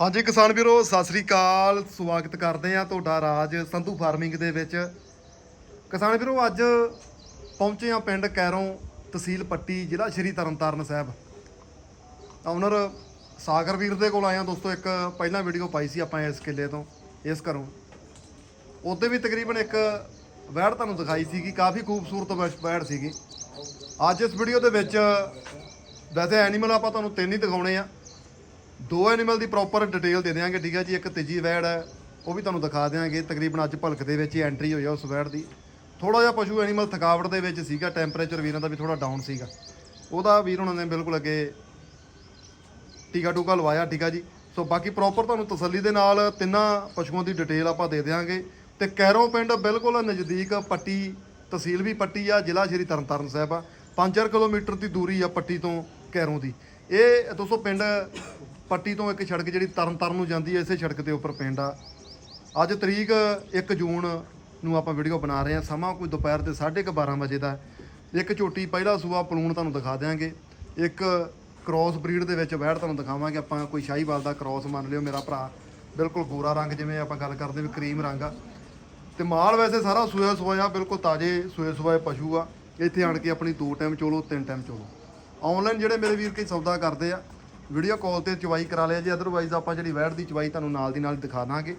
ਹਾਂਜੀ ਕਿਸਾਨ ਵੀਰੋ, ਸਤਿ ਸ੍ਰੀ ਅਕਾਲ। ਸਵਾਗਤ ਕਰਦੇ ਆ ਤੁਹਾਡਾ ਰਾਜ ਸੰਧੂ ਫਾਰਮਿੰਗ ਦੇ ਵਿੱਚ। ਕਿਸਾਨ ਵੀਰੋ, ਅੱਜ ਪਹੁੰਚੇ ਆ ਪਿੰਡ ਕੈਰੋਂ ਤਹਿਸੀਲ ਪੱਟੀ, ਜ਼ਿਲ੍ਹਾ ਸ਼੍ਰੀ ਤਰਨਤਾਰਨ ਸਾਹਿਬ। ਓਨਰ ਸਾਗਰ ਵੀਰ ਦੇ ਕੋਲ ਆਇਆ ਦੋਸਤੋ, ਇੱਕ ਪਹਿਲਾਂ ਵੀਡੀਓ ਪਾਈ ਸੀ ਆਪਾਂ ਇਸ ਕਿੱਲੇ ਤੋਂ, ਇਸ ਘਰੋਂ। ਉਹਦੇ ਵੀ ਤਕਰੀਬਨ ਇੱਕ ਵੈੜ ਤੁਹਾਨੂੰ ਦਿਖਾਈ ਸੀਗੀ, ਕਾਫੀ ਖੂਬਸੂਰਤ ਵੈੜ- ਵੈੜ ਸੀਗੀ। ਅੱਜ ਇਸ ਵੀਡੀਓ ਦੇ ਵਿੱਚ ਵੈਸੇ ਐਨੀਮਲ ਆਪਾਂ ਤੁਹਾਨੂੰ ਤਿੰਨ ਹੀ ਦਿਖਾਉਣੇ ਆ। ਦੋ ਐਨੀਮਲ ਦੀ ਪ੍ਰੋਪਰ ਡਿਟੇਲ ਦੇ ਦਿਆਂਗੇ, ਠੀਕ ਹੈ ਜੀ, ਇੱਕ ਤੀਜੀ ਵੈੜ ਹੈ ਉਹ ਵੀ ਤੁਹਾਨੂੰ ਦਿਖਾ ਦਿਆਂਗੇ। ਤਕਰੀਬਨ ਅੱਜ ਭਲਕ ਦੇ ਵਿੱਚ ਹੀ ਐਂਟਰੀ ਹੋਈ ਆ ਉਸ ਵੈੜ ਦੀ। ਥੋੜਾ ਜਿਹਾ ਪਸ਼ੂ ਐਨੀਮਲ ਥਕਾਵਟ ਦੇ ਵਿੱਚ ਸੀਗਾ ਟੈਂਪਰੇਚਰ ਵੀਰਾਂ ਦਾ ਵੀ ਥੋੜਾ ਡਾਊਨ ਸੀਗਾ। ਉਹਦਾ ਵੀਰ ਉਹਨਾਂ ਨੇ ਬਿਲਕੁਲ ਅੱਗੇ ਟੀਕਾ ਟੂਕਾ ਲਵਾਇਆ, ਠੀਕ ਆ ਜੀ। ਸੋ ਬਾਕੀ ਪ੍ਰੋਪਰ ਤੁਹਾਨੂੰ ਤਸੱਲੀ ਦੇ ਨਾਲ ਤਿੰਨਾਂ ਪਸ਼ੂਆਂ ਦੀ ਡਿਟੇਲ ਆਪਾਂ ਦੇ ਦਿਆਂਗੇ। ਤੇ ਕੈਰੋਂ ਪਿੰਡ ਬਿਲਕੁਲ ਨਜ਼ਦੀਕ ਪੱਟੀ, ਤਹਿਸੀਲ ਵੀ ਪੱਟੀ ਆ, ਜ਼ਿਲ੍ਹਾ ਸ਼੍ਰੀ ਤਰਨਤਾਰਨ ਸਾਹਿਬ ਆ। 5-4 ਕਿਲੋਮੀਟਰ ਦੀ ਦੂਰੀ ਆ ਪੱਟੀ ਤੋਂ ਕੈਰੋਂ ਦੀ। ਇਹ ਦੋਸਤੋ ਪਿੰਡ ਪੱਟੀ ਤੋਂ ਇੱਕ ਸੜਕ ਜਿਹੜੀ ਤਰਨਤਾਰਨ ਨੂੰ ਜਾਂਦੀ ਹੈ, ਇਸੇ ਸੜਕ ਦੇ ਉੱਪਰ ਪਿੰਡ ਆ। ਅੱਜ ਤਰੀਕ 1 ਜੂਨ ਨੂੰ ਆਪਾਂ ਵੀਡੀਓ ਬਣਾ ਰਹੇ ਹਾਂ। ਸਮਾਂ ਕੋਈ ਦੁਪਹਿਰ ਦੇ 12:30 ਵਜੇ ਦਾ ਇੱਕ ਝੋਟੀ, ਪਹਿਲਾ ਸੂਆ ਪਲੂਣ ਤੁਹਾਨੂੰ ਦਿਖਾ ਦਿਆਂਗੇ। ਇੱਕ ਕ੍ਰਾਸ ਬਰੀਡ ਦੇ ਵਿੱਚ ਬੈਠ ਤੁਹਾਨੂੰ ਦਿਖਾਵਾਂਗੇ। ਆਪਾਂ ਕੋਈ ਸ਼ਾਹੀਵਾਲ ਦਾ ਕ੍ਰਾਸ ਮੰਨ ਲਿਓ, ਮੇਰਾ ਭਰਾ। ਬਿਲਕੁਲ ਗੋਰਾ ਰੰਗ ਜਿਵੇਂ ਆਪਾਂ ਗੱਲ ਕਰਦੇ ਵੀ ਕਰੀਮ ਰੰਗ ਆ। ਤੇ ਮਾਲ ਵੈਸੇ ਸਾਰਾ ਸੂਆ ਸੋਇਆ ਬਿਲਕੁਲ ਤਾਜ਼ੇ ਸੂਏ ਸੋਏ ਪਸ਼ੂ ਆ। ਇੱਥੇ ਆਣ ਕੇ ਆਪਣੀ ਦੋ ਟਾਈਮ ਚੋਲੋ, ਤਿੰਨ ਟਾਈਮ ਚੋਲੋ। ਆਨਲਾਈਨ ਜਿਹੜੇ ਮੇਰੇ ਵੀਰ ਕਈ ਸੌਦਾ ਕਰਦੇ ਆ ਵੀਡੀਓ ਕਾਲ ਤੇ ਚਵਾਈ ਕਰਾ ਲਿਆ ਜੀ ਅਦਰਵਾਈਜ਼ ਆਪਾਂ ਜਿਹੜੀ ਵੈੜ ਦੀ ਚਵਾਈ ਤੁਹਾਨੂੰ ਨਾਲ ਦੀ ਨਾਲ ਦਿਖਾ ਦਾਂਗੇ।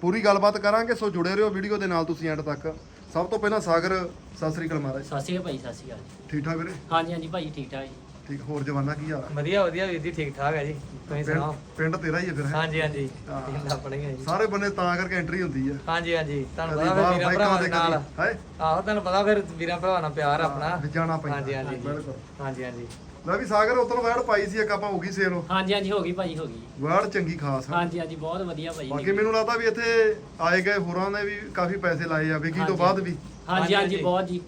ਪੂਰੀ ਗੱਲਬਾਤ ਕਰਾਂਗੇ ਸੋ ਜੁੜੇ ਰਹੋ ਵੀਡੀਓ ਦੇ ਨਾਲ ਤੁਸੀਂ ਐਂਡ ਤੱਕ। ਸਭ ਤੋਂ ਪਹਿਲਾਂ ਸਾਗਰ ਸਤਿ ਸ੍ਰੀ ਅਕਾਲ ਮਹਾਰਾਜ। ਸਤਿ ਸ਼੍ਰੀ ਅਕਾਲ ਭਾਈ ਸਤਿ ਸ਼੍ਰੀ ਅਕਾਲ ਜੀ। ਠੀਕ ਠਾਕ ਵੀਰੇ? ਹਾਂਜੀ ਹਾਂਜੀ ਭਾਈ ਠੀਕ ਠਾਕ ਜੀ। ਠੀਕ ਹੋਰ ਜਵਾਨਾ ਕੀ ਹਾਲ ਆ? ਵਧੀਆ ਵਧੀਆ ਵੀਰ ਜੀ ਠੀਕ ਠਾਕ ਹੈ ਜੀ। ਤੁਸੀਂ ਸੁਣਾਓ? ਪਿੰਡ ਤੇਰਾ ਹੀ ਹੈ ਫਿਰ ਹੈਂ? ਹਾਂਜੀ ਹਾਂਜੀ। ਹਾਂ। ਹੀ ਹੈ ਜੀ। ਸਾਰੇ ਬੰਨੇ ਤਾਂ ਕਰਕੇ ਐਂਟਰੀ ਹੁੰਦੀ ਆ। ਹਾਂਜੀ ਹਾਂਜੀ। ਤੁਹਾਨੂੰ ਕਦੀ ਪਤਾ ਬਾਹਰ ਫਿਰ ਵੀਰਾਂ ਬਾਈਕਾਂ ਭਰਾਵਾਂ ਦੇ ਦੇ ਨਾਲ ਹੈ? ਆਹੋ ਤੁਹਾਨੂੰ ਪਤਾ ਫਿਰ ਵੀਰਾਂ ਭਰਾਵਾਂ ਨਾਲ ਪਿਆਰ ਆਪਣਾ। ਵੀ ਜਾਣਾ ਪੈਂਦਾ। ਹਾਂਜੀ, ਹਾਂਜੀ। ਬਿਲਕੁਲ। ਹਾਂਜੀ ਹਾਂਜੀ। ਲੈ ਵੀ ਸਾਗਰ ਉਤੋਂ ਵੈੜ ਪਾਈ ਸੀ ਇੱਕ ਆਪਾਂ ਹੋ ਗਈ ਸੇਲ। ਹਾਂਜੀ ਹਾਂਜੀ ਹੋ ਗਈ ਭਾਈ ਹੋ ਗਈ। ਵੈੜ ਚੰਗੀ ਖਾਸ ਹਾਂਜੀ ਹਾਂਜੀ ਬਹੁਤ ਵਧੀਆ ਭਾਈ ਬਾਕੀ ਮੈਨੂੰ ਲੱਗਦਾ ਵੀ ਇੱਥੇ ਆਏ ਗਏ ਹੋਰਾਂ ਨੇ ਵੀ ਕਾਫੀ ਪੈਸੇ ਲਾਏ ਆ ਵਿਕੀ ਤੋਂ। ਬਾਅਦ ਵੀ। ਹਾਂਜੀ ਹਾਂਜੀ ਹਾਂਜੀ। ਬਹੁਤ ਜੀ।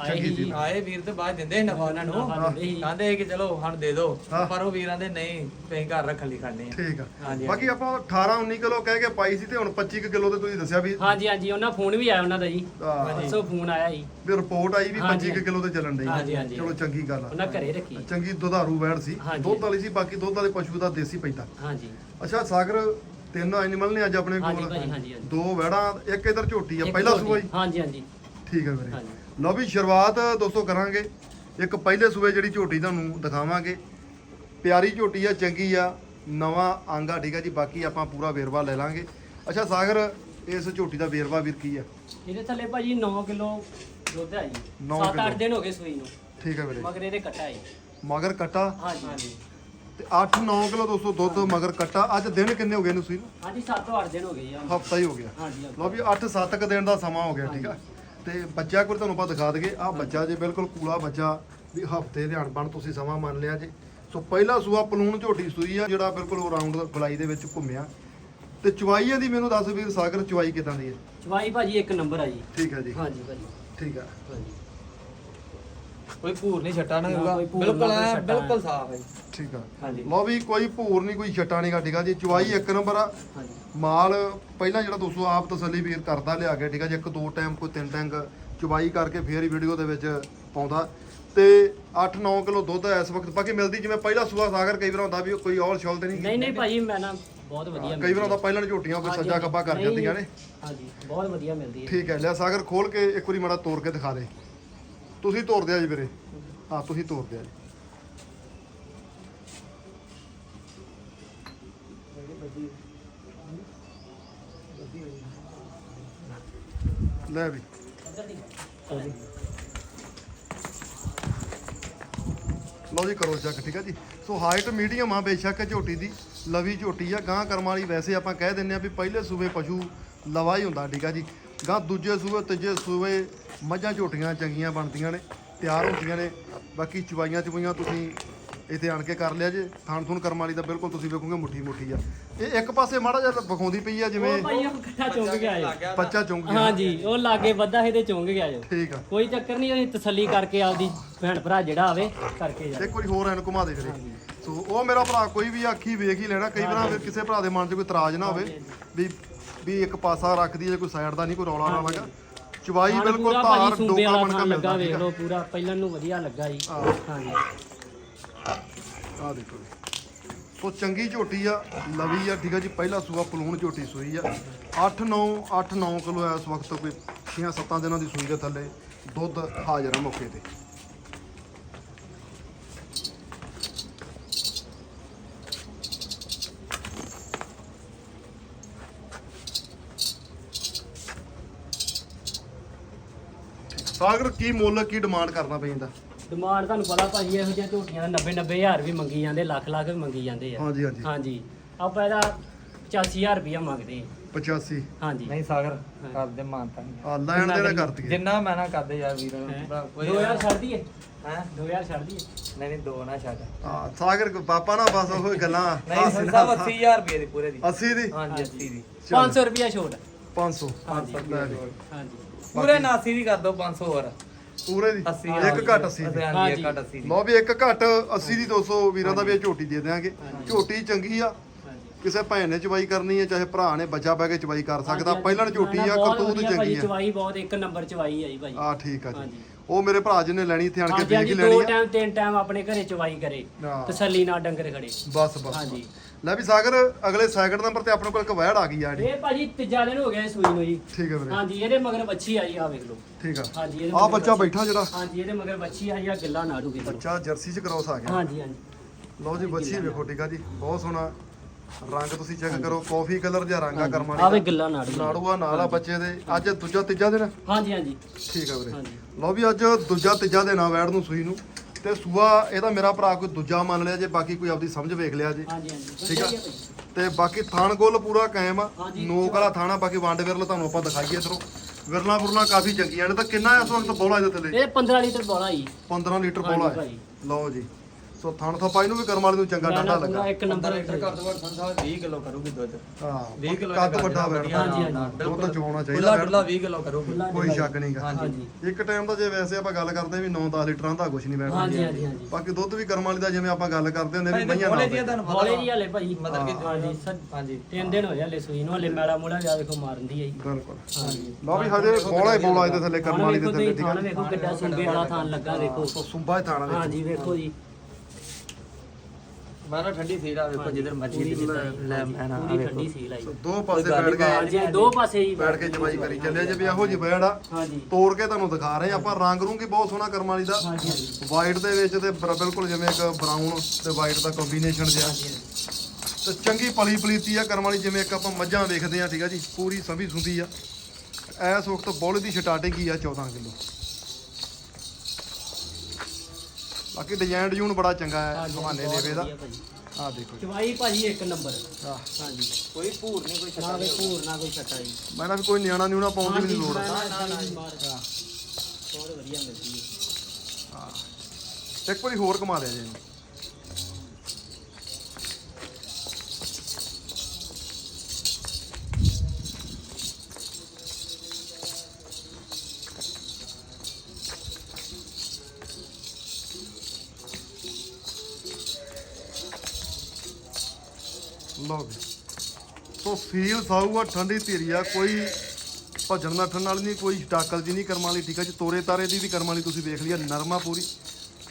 ਆਏ ਚੰਗੀ ਹੀ ਸੀ। ਜੀ ਆਏ ਵੀਰ ਤੇ ਬਾਅਦ ਦਿੰਦੇ ਸੀ ਨਫਾ ਉਹਨਾਂ ਨੂੰ। ਨਫਾ ਦਿੰਦੇ ਸੀ। ਕਹਿੰਦੇ ਸੀ ਕਿ ਚਲੋ ਸਾਨੂੰ ਦੇ ਦਿਓ ਹਾਂ। ਪਰ ਉਹ ਵੀਰਾਂ ਦੇ ਨਹੀਂ ਤੁਸੀਂ ਘਰ ਰੱਖਣ ਲਈ ਖੜਨੇ ਆ। ਠੀਕ ਆ। ਹਾਂਜੀ, ਬਾਕੀ ਆਪਾਂ 18 19 ਕਿਲੋ ਕਹਿ ਕੇ ਪਾਈ ਸੀ ਤੇ ਹੁਣ 25 ਕਿਲੋ ਤੇ ਤੁਸੀਂ ਦੱਸਿਆ ਵੀ ਹਾਂਜੀ ਹਾਂਜੀ ਉਹਨਾਂ ਫੋਨ ਵੀ ਆਇਆ ਉਹਨਾਂ ਦਾ ਜੀ। ਆਹ, ਪਰਸੋਂ ਫੋਨ ਆਇਆ ਜੀ। ਵੀ ਰਿਪੋਰਟ ਆਈ ਵੀ ਹਾਂਜੀ, 25 ਕਿਲੋ ਤੇ ਚੱਲਣ ਡਈ। ਹਾਂਜੀ, ਹਾਂਜੀ। ਚਲੋ ਚੰਗੀ ਗੱਲ ਆ। ਉਹਨਾਂ ਘਰੇ ਰੱਖੀ। ਚੰਗੀ ਦੁਧਾਰੂ ਵੈੜ ਸੀ। ਹਾਂਜੀ। ਦੁੱਧ ਵਾਲੀ ਸੀ ਬਾਕੀ ਦੁੱਧ ਵਾਲੇ ਪਸ਼ੂ ਦਾ ਦੇਸੀ ਪੈਂਦਾ। ਹਾਂਜੀ। ਅੱਛਾ ਸਾਗਰ ਤਿੰਨ ਐਨੀਮਲ ਨੇ ਅੱਜ ਆਪਣੇ ਹਾਂਜੀ ਕੋਲ। ਭਾਈ, ਹਾਂਜੀ, ਹਾਂਜੀ। ਦੋ ਵੈੜਾਂ ਇੱਕ ਇਧਰ ਝੋਟੀ ਆ ਇੱਕ ਪਹਿਲਾ ਝੋਟੀ। ਸੂਆ ਹੀ ਹਾਂਜੀ ਹਾਂਜੀ। ਠੀਕ ਹੈ ਵੀਰੇ। ਹਾਂਜੀ। ਲਓ ਵੀ ਸ਼ੁਰੂਆਤ ਦੋਸਤੋ ਕਰਾਂਗੇ। ਇੱਕ ਪਹਿਲੇ ਸੂਏ ਜਿਹੜੀ ਝੋਟੀ ਤੁਹਾਨੂੰ ਦਿਖਾਵਾਂਗੇ। ਪਿਆਰੀ ਝੋਟੀ ਆ ਚੰਗੀ ਆ ਨਵਾਂ ਆਂਗਾ ਠੀਕ ਆ ਜੀ ਬਾਕੀ ਆਪਾਂ ਪੂਰਾ ਵੇਰਵਾ ਲੈ ਲਾਂਗੇ। ਅੱਛਾ ਸਾਗਰ ਇਸ ਝੋਟੀ ਦਾ ਵੇਰਵਾ ਵੀਰ ਕੀ ਆ? ਇਹਦੇ ਥੱਲੇ ਭਾਜੀ 9 ਕਿਲੋ ਦੁੱਧ ਆ ਜੀ। ਨੌ 7-8 ਕਿੱਲੋ। ਦਿਨ ਹੋ ਗਏ ਸੂਈ ਨੂੰ। ਠੀਕ ਹੈ ਵੀਰੇ। ਮਗਰ ਇਹਦੇ ਕੱਟਾ ਜੀ ਮਗਰ ਕਟਾ? ਹਾਂਜੀ ਹਾਂਜੀ। ਤੇ 8-9 ਕਿਲੋ ਦੋਸਤੋ ਦੁੱਧ ਮਗਰ ਕਟਾ। ਅੱਜ ਦਿਨ ਕਿੰਨੇ ਹੋ ਗਏ ਨੂੰ ਸੂਈ ਨੂੰ? ਹਾਂਜੀ 7-8 ਦਿਨ ਹੋ ਗਏ ਜੀ। ਹਫਤਾ ਹੀ ਹੋ ਗਿਆ। ਹਾਂਜੀ। ਲਓ ਵੀ 8-7 ਕ ਦਿਨ ਦਾ ਸਮਾਂ ਹੋ ਗਿਆ ਠੀਕ ਆ। ਤੇ ਬੱਚਾ ਕੋਲ ਤੁਹਾਨੂੰ ਆਪਾਂ ਦਿਖਾ ਦਈਏ। ਆ ਬੱਚਾ ਜੇ ਬਿਲਕੁਲ ਕੂਲਾ ਬੱਚਾ ਵੀ ਹਫ਼ਤੇ ਦੇ ਅਣਬਣ ਤੁਸੀਂ ਸਮਾਂ ਮੰਨ ਲਿਆ ਜੇ। ਸੋ ਪਹਿਲਾ ਸੂਆ ਪਲੂਣ ਝੋਟੀ ਸੂਈ ਆ ਜਿਹੜਾ ਬਿਲਕੁਲ ਉਹ ਰਾਉਂਡ ਗਲਾਈ ਦੇ ਵਿੱਚ ਘੁੰਮਿਆ। ਤੇ ਚਵਾਈਆਂ ਦੀ ਮੈਨੂੰ ਦੱਸ ਵੀਰ ਸਾਗਰ ਚਵਾਈ ਕਿਦਾਂ ਦੀ ਹੈ? ਚਵਾਈ ਭਾਜੀ ਇੱਕ ਨੰਬਰ ਆ ਜੀ। ਠੀਕ ਹੈ ਜੀ। ਹਾਂਜੀ ਭਾਜੀ। ਠੀਕ ਆ ਹਾਂਜੀ। ਕੋਈ ਭੂਰ ਨਹੀਂ ਛੱਟਾ ਨਾ ਹੋਊਗਾ। ਕੋਈ ਭੂਰ, ਬਿਲਕੁਲ ਕੋਈ ਐਂ, ਛੱਟਾ। ਬਿਲਕੁਲ ਸਾਫ਼ ਹੈ ਜੀ। ਠੀਕ ਆ। ਹਾਂਜੀ। ਲਓ ਵੀ ਕੋਈ ਭੂਰ ਨਹੀਂ ਕੋਈ ਛਟਾ ਨਹੀਂਗਾ ਠੀਕ ਆ ਜੀ। ਚਵਾਈ ਇੱਕ ਨੰਬਰ ਆ। ਹਾਂਜੀ। ਮਾਲ ਪਹਿਲਾਂ ਜਿਹੜਾ ਦੋਸਤੋ ਆਪ ਤਸੱਲੀ ਵੀਰ ਕਰਦਾ ਲਿਆ ਕੇ ਠੀਕ ਆ ਜੀ ਇੱਕ ਦੋ ਟਾਈਮ ਕੋਈ ਤਿੰਨ ਟੈਂਕ ਚੁਬਾਈ ਕਰਕੇ ਫੇਰ ਹੀ ਵੀਡੀਓ ਦੇ ਵਿੱਚ ਪਾਉਂਦਾ। ਤੇ 8-9 ਕਿਲੋ ਦੁੱਧ ਇਸ ਵਕਤ ਬਾਕੀ ਮਿਲਦੀ ਜਿਵੇਂ ਪਹਿਲਾ ਸੂਆ ਸਾਗਰ ਕਈ ਵਾਰ ਹੁੰਦਾ ਵੀ ਕੋਈ ਔਲ ਸ਼ੌਲ ਤੇ ਨਹੀਂ ਨਹੀਂ ਨਹੀਂ ਭਾਜੀ ਮੈਂ ਨਾ ਬਹੁਤ ਵਧੀਆ ਕਈ ਵਾਰ ਹੁੰਦਾ ਪਹਿਲਾਂ ਝੋਟੀਆਂ ਕੋਈ ਸੱਜਾ ਕੱਬਾ ਕਰ ਨਹੀਂ, ਜਾਂਦੀਆਂ ਨੇ। ਹਾਂਜੀ ਬਹੁਤ ਵਧੀਆ ਮਿਲਦੀ ਹੈ। ਠੀਕ ਹੈ ਲਿਆ ਸਾਗਰ ਖੋਲ ਕੇ ਇੱਕ ਵਾਰੀ ਮਾੜਾ ਤੋੜ ਕੇ ਦਿਖਾ ਦੇ। ਤੁਸੀਂ ਤੋੜ ਦਿਆ ਜੀ ਵੀਰੇ। ਹਾਂ, ਤੁਸੀਂ ਤੋੜ ਦਿਆ ਜੀ। ਲੈ ਵੀ। ਲਓ ਜੀ, ਕਰੋ ਚੱਕ ਠੀਕ ਹੈ ਜੀ। ਸੋ ਹਾਈਟ ਮੀਡੀਅਮ ਆ ਬੇਸ਼ੱਕ ਝੋਟੀ ਦੀ, ਲਵੀ ਝੋਟੀ ਆ। ਗਾਂ ਕਰਮ ਵਾਲੀ ਵੈਸੇ ਆਪਾਂ ਕਹਿ ਦਿੰਨੇ ਆ ਵੀ ਪਹਿਲੇ ਸੂਬੇ ਪਸ਼ੂ ਲਵਾ ਹੀ ਹੁੰਦਾ, ਠੀਕ ਆ ਜੀ। ਗਾਂ ਦੂਜੇ ਸੂਬੇ ਤੀਜੇ ਸੂਬੇ ਮੱਝਾਂ ਝੋਟੀਆਂ ਚੰਗੀਆਂ ਬਣਦੀਆਂ ਨੇ ਤਿਆਰ ਹੁੰਦੀਆਂ ਨੇ। ਬਾਕੀ ਚਵਾਈਆਂ ਚਵਾਈਆਂ ਤੁਸੀਂ ਇੱਥੇ ਆਣ ਕੇ ਕਰ ਲਿਆ ਜੇ। ਥਾਣ ਥੂਣ ਕਰਮ ਵਾਲੀ ਦਾ ਬਿਲਕੁਲ ਤੁਸੀਂ ਵੇਖੋਗੇ ਮੁੱਠੀ ਮੁੱਠੀ ਆ। ਇਹ ਇੱਕ ਪਾਸੇ ਮਾੜਾ ਜਿਹਾ ਵਿਖਾਉਂਦੀ ਪਈ ਆ ਜਿਵੇਂ ਉਹ ਭਾਈ ਉਹ ਕੱਟਾ ਚੁੰਗ ਗਿਆ ਜੀ ਬੱਚਾ ਚੁੰਗ ਗਿਆ ਹਾਂਜੀ ਉਹ ਲਾਗੇ ਵੱਧਾ ਇਹਦੇ ਚੁੰਗ ਗਿਆ ਜੋ ਠੀਕ ਆ। ਕੋਈ ਚੱਕਰ ਨਹੀਂ ਅਸੀਂ ਤਸੱਲੀ ਕਰਕੇ ਆਪਦੀ ਭੈਣ ਭਰਾ ਜਿਹੜਾ ਆਵੇ ਕਰਕੇ ਜਾ ਇੱਕ ਵਾਰੀ ਹੋਰ ਐਨ ਘੁਮਾ ਦੇ ਵੀਰੇ ਸੋ ਉਹ ਮੇਰਾ ਭਰਾ ਕੋਈ ਵੀ ਆਖੀ ਵੇਖ ਹੀ ਲੈਣਾ। ਕਈ ਵਾਰ ਫਿਰ ਕਿਸੇ ਭਰਾ ਦੇ ਮਨ 'ਚ ਕੋਈ ਇਤਰਾਜ਼ ਨਾ ਹੋਵੇ ਵੀ ਵੀ ਇੱਕ ਪਾਸਾ ਰੱਖਦੀ ਹੈ ਕੋਈ ਸਾਈਡ ਦਾ ਨਹੀਂ ਕੋਈ ਰੌਲਾ ਨਾ ਲੱਗਾ ਚਵਾਈ ਬਿਲਕੁਲ ਧਾਰ ਡੋਕਾ ਖਾਣ ਲੱਗਾ ਮਿਲਦਾ ਵੇਖ ਲਓ ਪੂਰਾ ਪਹਿਲਾਂ ਨੂੰ ਵਧੀਆ ਲੱਗਾ ਜੀ। ਹਾਂਜੀ। ਆ ਦੇਖੋ ਜੀ। ਸੋ ਚੰਗੀ ਝੋਟੀ ਆ ਲਵੀ ਆ ਠੀਕ ਆ ਜੀ ਪਹਿਲਾ ਸੂਆ ਪਲੂਣ ਝੋਟੀ ਸੂਈ ਆ। 8 9 8 9 ਕਿਲੋ ਇਸ ਵਕਤ ਕੋਈ 6 7 ਦਿਨਾਂ ਦੀ ਸੂਈ ਦੇ ਥੱਲੇ ਦੁੱਧ ਹਾਜ਼ਰ ਆ ਮੌਕੇ ਤੇ। ਸਾਗਰ ਕੀ ਮੁੱਲ ਕੀ ਡਿਮਾਂਡ ਕਰਨਾ ਪੈਂਦਾ ਡਿਮਾਂਡ ਤੁਹਾਨੂੰ ਪਤਾ ਭਾਜੀ ਇਹੋ ਜਿਹੀਆਂ ਝੋਟੀਆਂ ਦਾ 90 90000 ਵੀ ਮੰਗੀ ਜਾਂਦੇ ਲੱਖ ਲੱਖ ਵੀ ਮੰਗੀ ਜਾਂਦੇ ਆ। ਹਾਂਜੀ ਹਾਂਜੀ। ਹਾਂਜੀ। ਆਪਾਂ ਇਹਦਾ 85000 ਰੁਪਇਆ ਮੰਗਦੇ ਆ। 85 ਹਾਂਜੀ। ਨਹੀਂ ਸਾਗਰ ਕਰਦੇ ਮਾਨਤਾ ਆ ਲੈਣ ਦੇਣਾ ਕਰ ਦਈਏ ਜਿੰਨਾ ਮੈਂ ਨਾ ਕਰਦੇ ਯਾਰ ਵੀਰ ਹੈਂ? ਕੋਈ 2000 ਛੱਡ ਦਈਏ? ਹੈ? 2000 ਛੱਡ ਦਈਏ? ਨਹੀਂ ਨਹੀਂ ਦੋ ਨਾ ਛੱਡ। ਆ ਸਾਗਰ ਕੋ ਪਾਪਾ ਨਾ ਬਸ ਉਹ ਗੱਲਾਂ। ਨਹੀਂ। ਸਾਹਿਬ 80000 ਰੁਪਏ ਦੀ ਪੂਰੇ ਦੀ। 80 ਦੀ? ਹਾਂਜੀ 80 ਦੀ। 500 ਰੁਪਇਆ ਛੋਟ। 500 ਹਾਂਜੀ। ਹਾਂਜੀ। ਪੂਰੇ 89 ਦੀ ਕਰ ਦੋ 500 ਹੋਰ। ਪੂਰੇ ਦੀ? 80 ਇੱਕ ਘੱਟ 80 ਦੀ। ਹਾਂਜੀ ਇੱਕ ਘੱਟ 80 ਦੀ। ਲਓ ਵੀ ਇੱਕ ਘੱਟ 80 ਦੀ 200 ਵੀਰਾਂ ਦਾ ਵੀ ਇਹ ਝੋਟੀ ਦੇ ਦਿਆਂਗੇ। ਝੋਟੀ ਚੰਗੀ ਆ। ਕਿਸੇ ਭੈਣ ਨੇ ਚਵਾਈ ਕਰਨੀ ਹੈ ਚਾਹੇ ਭਰਾ ਨੇ ਬੱਚਾ ਬਹਿ ਕੇ ਚਵਾਈ ਕਰ ਸਕਦਾ। ਪਹਿਲਾਂ ਝੋਟੀ ਆ ਕਰਤੂਤ ਚੰਗੀ ਆ। ਚਵਾਈ ਬਹੁਤ ਇੱਕ ਨੰਬਰ ਚਵਾਈ ਆਈ ਭਾਜੀ। ਆ ਠੀਕ ਆ ਜੀ। ਉਹ ਮੇਰੇ ਭਰਾ ਜੀ ਨੇ ਲੈਣੀ ਇੱਥੇ ਆਣ ਕੇ ਦੇਖ ਦੋ ਲੈਣੀ ਆ। ਟਾਈਮ ਤਿੰਨ ਟਾਈਮ ਆਪਣੇ ਘਰੇ ਚਵਾਈ ਕਰੇ। ਤਸੱਲੀ ਨਾਲ ਡੰਗਰ ਖੜੇ। ਬਸ ਬਸ ਹਾਂਜੀ। ਲੈ ਵੀ ਸਾਗਰ ਅਗਲੇ ਸੈਕਿੰਡ ਨੰਬਰ ਤੇ ਆਪਣੇ ਕੋਲ ਇੱਕ ਵੈੜ ਆ ਗਈ ਆ ਜਿਹੜੀ। ਇਹ ਭਾਜੀ ਤੀਜਾ ਦਿਨ ਹੋ ਗਿਆ ਇਹ ਸੂਈ ਨੂੰ ਜੀ। ਠੀਕ ਹੈ ਵੀਰੇ। ਹਾਂਜੀ ਇਹਦੇ ਮਗਰ ਬੱਚੀ ਆਈ ਆ ਵੇਖ ਲਓ। ਠੀਕ ਆ। ਹਾਂਜੀ ਇਹਦੇ ਆ ਮਗਰ ਬੱਚਾ ਬੈਠਾ ਜਿਹੜਾ। ਹਾਂਜੀ ਇਹਦੇ ਮਗਰ ਬੱਚੀ ਆਈ ਆ ਗਿੱਲਾ ਨਾੜੂ ਲਓ। ਬੱਚਾ ਜਰਸੀ ਚ ਕ੍ਰੋਸ ਆ ਗਿਆ। ਹਾਂਜੀ ਹਾਂਜੀ। ਲਓ ਜੀ ਬੱਚੀ ਵੇਖੋ ਠੀਕ ਆ ਜੀ। ਬਹੁਤ ਸੋਹਣਾ ਰੰਗ ਤੁਸੀਂ ਚੈੱਕ ਕਰੋ ਕਾਫੀ ਕਲਰ ਜਿਹਾ ਰੰਗ ਆ ਕਰਮਾਂ ਆ ਵੇ ਦੀ। ਗਿੱਲਾ ਨਾੜੂ। ਨਾੜੂਆ ਨਾਲ ਆ ਬੱਚੇ ਦੇ। ਅੱਜ ਦੂਜਾ ਤੀਜਾ ਦਿਨ? ਹਾਂਜੀ ਹਾਂਜੀ। ਠੀਕ ਆ ਵੀਰੇ। ਲਓ ਵੀ ਅੱਜ ਦੂਜਾ ਤੀਜਾ ਦਿਨ ਆ ਵੈੜ ਨੂੰ ਸੂਈ ਨੂੰ। ਤੇ ਸੂਆ ਇਹਦਾ ਮੇਰਾ ਭਰਾ ਕੋਈ ਦੂਜਾ ਮੰਨ ਲਿਆ ਜੇ ਬਾਕੀ ਕੋਈ ਆਪਦੀ ਸਮਝ ਵੇਖ ਲਿਆ ਜੇ। ਹਾਂਜੀ ਹਾਂਜੀ। ਠੀਕ ਆ। ਤੇ ਬਾਕੀ ਥਾਣ ਗੋਲ ਪੂਰਾ ਕਾਇਮ ਆ। ਨੋਕ ਵਾਲਾ ਥਾਣਾ ਬਾਕੀ ਵੰਡ ਵਿਰਲ ਤੁਹਾਨੂੰ ਆਪਾਂ ਦਿਖਾਈਏ ਇਧਰੋਂ। ਵਿਰਲਾ ਫੁਰਲਾ ਕਾਫੀ ਚੰਗੀਆਂ ਨੇ। ਤਾਂ ਕਿੰਨਾ ਇਸ ਵਕਤ ਬੋਲਾ ਇਹਦੇ ਥੱਲੇ ਇਹ 15 ਲੀਟਰ ਬੋਲਾ ਜੀ। 15 ਲੀਟਰ ਬੋਲਾ। ਲਓ ਜੀ। ਸੋ ਥਣ ਥਪਾਈ ਨੂੰ ਵੀ ਕਰਮ ਵਾਲੇ ਨੂੰ ਚੰਗਾ ਡੰਡਾ ਲੱਗਾ। ਇੱਕ ਨੰਬਰ ਲੀਟਰ ਘੱਟ ਸੰਤ ਸਾਹਿਬ 20 ਕਿਲੋ ਕਰੂਗੀ ਦੁੱਧ। ਹਾਂ 20 ਕਿਲੋ ਕੱਦ ਵੱਡਾ ਵੈੜ ਹਾਂਜੀ, ਹਾਂਜੀ। ਦੁੱਧ ਚੋਣਾ ਚਾਹੀਦਾ। ਖੁੱਲਾ ਵੈੜ। ਡੁੱਲਾ 20 ਕਿਲੋ ਕਰੂਗੀ। ਕੋਈ ਸ਼ੱਕ ਨਹੀਂਗਾ ਹਾਂਜੀ। ਇੱਕ ਟਾਈਮ ਤਾਂ ਜੇ ਵੈਸੇ ਆਪਾਂ ਗੱਲ ਕਰਦੇ ਵੀ 9-10 ਲੀਟਰਾਂ ਦਾ ਕੁਝ ਨਹੀਂ ਬੈਠਦਾ। ਹਾਂਜੀ ਹਾਂਜੀ ਹਾਂਜੀ। ਬਾਕੀ ਦੁੱਧ ਵੀ ਕਰਮ ਵਾਲੀ ਦਾ ਜਿਵੇਂ ਆਪਾਂ ਗੱਲ ਕਰਦੇ ਹੁੰਦੇ ਵੀ ਮਈਆਂ ਨਾਲ ਬੋਲੇ ਜੀ ਹਲੇ ਭਾਜੀ ਮਤਲਬ ਕਿ ਹਾਂਜੀ। ਹਾਂਜੀ। ਤਿੰਨ ਦਿਨ ਹੋ ਹਲੇ ਸੂਈ ਨੂੰ ਹਲੇ ਮੈਲਾ ਮੂਲਾ ਜਾ ਵੇਖੋ ਮਾਰਦੀ ਹੈ ਜੀ। ਬਿਲਕੁਲ। ਹਾਂਜੀ। ਲਓ ਵੀ ਹਜੇ ਬੋਲਾ ਹੀ ਬੋਲਾ ਇਹਦੇ ਥੱਲੇ ਕਰਮ ਵਾਲੀ ਦੇ ਥੱਲੇ ਠੀਕ ਆ? ਵੇਖੋ ਕਿੱਡਾ ਸੁੰਬੇ ਵਾਲਾ ਥਾਨ ਲੱਗਾ ਵੇਖੋ। ਸੋ ਸੁੰਬਾ ਹੀ ਥਾਣਾ ਹਾਂਜੀ ਵੇਖੋ ਜੀ। ਮੈਂ ਨਾ ਠੰਡੀ ਸੀਰ ਆ ਵੇਖੋ ਜਿੱਧਰ ਮਰਜ਼ੀ ਦੀ ਲੈ ਮੈਂ ਨਾ ਪੂਰੀ ਠੰਡੀ ਸੀ ਲਾਈ ਸੋ ਦੋ ਪਾਸੇ ਬੈਠ ਕੇ ਹਾਂਜੀ ਦੋ ਪਾਸੇ ਹੀ ਬੈਠ ਕੇ ਜਮਾਈ ਕਰੀ ਚੱਲਿਆ ਜੇ ਵੀ ਇਹੋ ਜਿਹੀ ਬੈੜ ਆ ਹਾਂਜੀ। ਤੋੜ ਕੇ ਤੁਹਾਨੂੰ ਦਿਖਾ ਰਹੇ ਆ ਆਪਾਂ ਰੰਗ ਰੂੰਗ ਹੀ ਬਹੁਤ ਸੋਹਣਾ ਕਰਮ ਵਾਲੀ ਦਾ। ਹਾਂਜੀ ਹਾਂਜੀ। ਵਾਈਟ ਦੇ ਵਿੱਚ ਤੇ ਬਰ- ਬਿਲਕੁਲ ਜਿਵੇਂ ਇੱਕ ਬਰਾਊਨ ਤੇ ਵਾਈਟ ਦਾ ਕੰਬੀਨੇਸ਼ਨ ਜਿਹਾ। ਤੇ ਚੰਗੀ ਪਲੀ ਪਲੀਤੀ ਆ ਕਰਮ ਵਾਲੀ ਜਿਵੇਂ ਇੱਕ ਆਪਾਂ ਮੱਝਾਂ ਵੇਖਦੇ ਆ ਠੀਕ ਆ ਜੀ ਪੂਰੀ ਸੰਭੀ ਸੁੰਦੀ ਆ। ਐਸ ਵਕਤ ਬੋਲੇ ਦੀ ਸਟਾਰਟਿੰਗ ਹੀ ਆ 14 ਕਿਲੋ। ਬਾਕੀ ਡਿਜ਼ਾਈਨ ਡਿਊਨ ਬੜਾ ਚੰਗਾ ਹੈ ਹਾਂਜੀ, ਬਹਾਨੇ ਬਹੁਤ ਦੇਵੇ ਦਾ। ਵਧੀਆ ਭਾਜੀ। ਆ ਦੇਖੋ ਜੀ। ਚਵਾਈ ਭਾਜੀ ਇੱਕ ਨੰਬਰ। ਆਹ, ਹਾਂਜੀ। ਕੋਈ ਭੂਰ ਨਹੀਂ ਕੋਈ ਨਾ ਛੱਟਾ ਕੋਈ ਭੂਰ ਨਾ ਕੋਈ ਛੱਟਾ ਜੀ। ਮੈਂ ਨਾ ਵੀ ਕੋਈ ਨਿਆਣਾ ਨਿਉਣਾ ਪਾਉਣ ਦੀ ਵੀ ਨਹੀਂ ਲੋੜ ਨਾ ਨਾ ਨਾ ਬਹੁਤ ਵਧੀਆ ਮਿਲਦੀ ਹੈ ਇੱਕ ਵਾਰੀ ਹੋਰ ਘੁਮਾ ਦਿਆ ਜੀ ਇਹਨੂੰ। ਲਓ ਵੀ ਸੋ ਫੀਲ ਸਾਊਗਾ ਠੰਡੀ ਧੀਰੀ ਆ, ਕੋਈ ਭੱਜਣ ਦਾ ਠੰਡ ਵਾਲੀ ਨਹੀਂ, ਕੋਈ ਡਾਕਲ ਜੀ ਨਹੀਂ ਕਰਮ ਵਾਲੀ, ਠੀਕ ਆ ਜੀ। ਤੋਰੇ ਤਾਰੇ ਦੀ ਵੀ ਕਰਮ ਵਾਲੀ ਤੁਸੀਂ ਵੇਖ ਲਿਆ ਨਰਮਾ ਪੂਰੀ।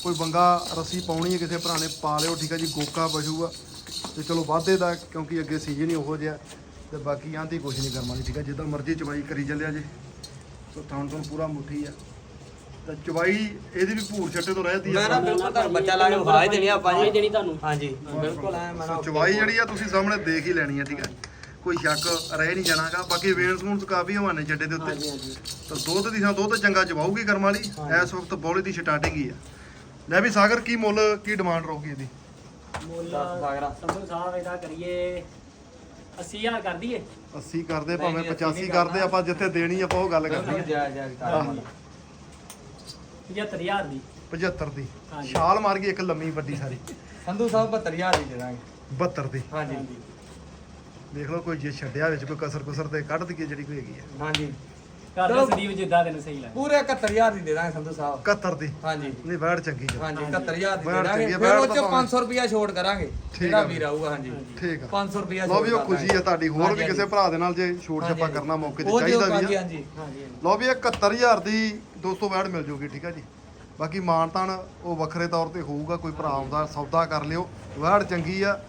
ਕੋਈ ਬੰਗਾ ਰੱਸੀ ਪਾਉਣੀ ਹੈ ਕਿਸੇ ਭਰਾ ਨੇ, ਪਾ ਲਿਓ, ਠੀਕ ਆ ਜੀ, ਗੋਕਾ ਬਜੂਗਾ ਤੇ ਚਲੋ ਵਾਧੇ ਦਾ, ਕਿਉਂਕਿ ਅੱਗੇ ਸੀਜ਼ਨ ਹੀ ਉਹੋ ਜਿਹਾ। ਤੇ ਬਾਕੀ ਆਂਦੀ ਕੁਛ ਨਹੀਂ ਕਰਮ ਵਾਲੀ, ਠੀਕ ਆ। ਜਿੱਦਾਂ ਮਰਜ਼ੀ ਚਵਾਈ ਕਰੀ ਚੱਲਿਆ ਜੀ। ਸੋ ਥਾਂ ਤੋਂ ਪੂਰਾ ਮੁੱਠੀ ਆ। ਤੇ ਚਵਾਈ ਇਹਦੀ ਵੀ ਭੂਰ ਛੱਟੇ ਤੋਂ ਰਹਿਦੀ ਮੈਂ ਆ। ਨਾ ਬਿਲਕੁਲ ਤੁਹਾਨੂੰ ਬੱਚਾ ਲਾ ਕੇ ਵਿਖਾ ਹੀ ਦੇਣੀ ਆਪਾਂ ਜੀ। ਦੇਣੀ ਤੁਹਾਨੂੰ। ਹਾਂਜੀ ਬਿਲਕੁਲ ਐ ਮੈਂ ਨਾ ਚਵਾਈ ਜਿਹੜੀ ਆ ਤੁਸੀਂ ਸਾਹਮਣੇ ਦੇਖ ਹੀ ਲੈਣੀ ਆ ਠੀਕ ਆ ਕੋਈ ਸ਼ੱਕ ਰਹਿ ਨਹੀਂ ਜਾਣਾਗਾ। ਬਾਕੀ ਵੇਨਸ ਵੂਨਸ ਕਾਫੀ ਹਵਾਨੇ ਚੱਡੇ ਦੇ ਉੱਤੇ। ਹਾਂਜੀ ਹਾਂਜੀ। ਤਾਂ ਦੁੱਧ ਦੀ ਥਾਂ ਦੁੱਧ ਚੰਗਾ ਚਵਾਊਗੀ ਕਰਮ ਵਾਲੀ। ਇਸ ਵਕਤ ਬੋਲੇ ਦੀ ਸਟਾਰਟਿੰਗ ਹੀ ਆ? ਲੈ ਵੀ ਸਾਗਰ ਕੀ ਮੁੱਲ ਕੀ ਡਿਮਾਂਡ ਰਹੂਗੀ ਇਹਦੀ? ਮੁੱਲ ਦਸ ਸਾਗਰਾ। ਸੰਧੂ ਸਾਹਿਬ ਇਹਦਾ ਕਰੀਏ 80000 ਕਰ ਦਈਏ। 80 ਕਰਦੇ ਭਾਵੇਂ ਨਹੀਂ, 85 ਨਹੀਂ ਕਰਦੇ। ਆਪਾਂ ਜਿੱਥੇ ਦੇਣੀ ਆਪਾਂ ਉਹ ਗੱਲ ਕਰਨੀ ਆ। ਜਾ ਜਾ ਜਾ 75000 ਦੀ। 75 ਦੀ। ਹਾਂਜੀ। ਛਾਲ ਮਾਰ ਗਈ ਇੱਕ ਲੰਮੀ ਵੱਡੀ ਸਾਰੀ। ਸੰਧੂ ਸਾਹਿਬ 72000 ਦੀ ਦੇ ਦਾਂਗੇ 72 ਦੀ। ਹਾਂਜੀ। ਦੇਖ ਲਓ ਕੋਈ ਜੇ ਛੱਡਿਆ ਵਿੱਚ ਕੋਈ ਕਸਰ ਕੁਸਰ ਤੇ ਕੱਢ ਦਈਏ ਜਿਹੜੀ ਕੋਈ ਹੈਗੀ ਆ। ਹਾਂਜੀ। ਕਰ ਚਲੋ। ਦੇ ਸਦੀਪ ਜਿੱਦਾਂ ਤੈਨੂੰ ਸਹੀ ਲੱਗੇ ਪੂਰੇ 71000 ਦੀ ਦੇ ਦਾਂਗੇ ਸੰਧੂ ਸਾਹਿਬ। 71 ਦੀ? ਹਾਂਜੀ। ਨਹੀਂ ਵੈੜ ਚੰਗੀ ਜੀ ਹਾਂਜੀ 71000 ਦੀ ਦੇ ਬੈਠ ਦਾਂਗੇ। ਚੰਗੀ ਆ, ਫਿਰ ਉਹ ਬੈਠ ਚ ਤਾਂ 500 ਰੁਪਿਆ ਛੋਟ ਕਰਾਂਗੇ। ਠੀਕ ਜਿਹੜਾ ਆ। ਵੀਰ ਆਊਗਾ ਹਾਂਜੀ। ਠੀਕ ਆ। 500 ਰੁਪਿਆ ਲਓ ਵੀ ਉਹ ਖੁਸ਼ੀ ਆ ਤੁਹਾਡੀ ਹੋਰ ਵੀ ਹਾਂਜੀ, ਕਿਸੇ ਭਰਾ ਦੇ ਨਾਲ ਜੇ ਛੋਟ ਛੱਪਾ। ਕਰਨਾ ਮੌਕੇ ਤੇ ਉਹ ਚਾਹੀਦਾ ਦਿਓ, ਵੀ ਆ। ਹਾਂਜੀ ਹਾਂਜੀ। ਲਓ ਵੀ ਇਹ 71000 ਦੀ 200 ਵੈੜ ਮਿਲ ਜੂਗੀ ਠੀਕ ਆ ਜੀ। ਬਾਕੀ ਮਾਨਤਾਨ ਉਹ ਵੱਖਰੇ ਤੌਰ ਤੇ ਹੋਊਗਾ ਕੋਈ ਭਰਾ ਆਉਂਦਾ ਸੌਦਾ ਕਰ ਲਿਓ। ਵੈੜ ਚੰਗੀ ਆ।